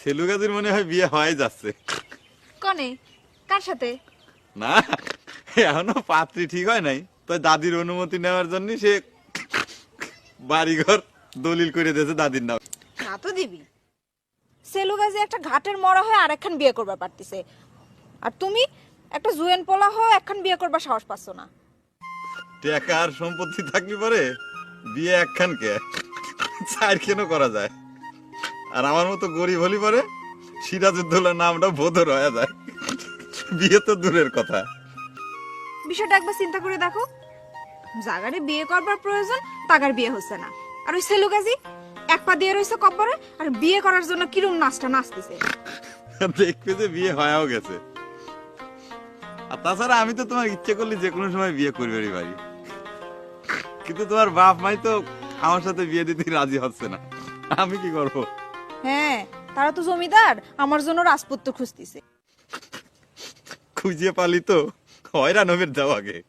সেলুগাজির মনে হয় বিয়ে হয়ে যাচ্ছে। কনে? কার সাথে? না এখনও পাত্রী ঠিক হয় নাই। তো দাদির অনুমতি নেওয়ার জন্য সে বাড়িঘর দলিল করে দিয়েছে দাদির নাম। না তো দিবি। সেলুগাজি একটা ঘাটের মরা হয়ে আরেকখান বিয়ে করবার পারতিছে। আর তুমি একটা জুয়েন পোলা হয়ে একখান বিয়ে করবার সাহস পাচ্ছ না। টাকা আর সম্পত্তি থাকলে পরে বিয়ে একখান কে চার কেন করা যায়? আর আমার মতো গরিব হলি পরে সিরাজউদ্দৌলার নামটা বোধর হয়ে যায়। বিয়ে তো দূরের কথা। বিষয়টা একবার চিন্তা করে দেখো। জাগারে বিয়ে করবার প্রয়োজন তাগার বিয়ে হচ্ছে না। আর ওই সেলুগাজি এক পা দিয়ে রয়েছে কব্বরে আর বিয়ে করার জন্য কিরম নাচটা নাচতেছে। দেখবে যে বিয়ে হয়েও গেছে। আর তাছাড়া আমি তো তোমার ইচ্ছে করলে যে কোনো সময় বিয়ে করবে পারি। কিন্তু তোমার বাপ মাই তো আমার সাথে বিয়ে দিতে রাজি হচ্ছে না। আমি কি করব? হ্যাঁ তারা তো জমিদার আমার জন্য রাজপুত্র খুঁজতেছে। খুঁজে পালি তো। হয়রান হবে আগে।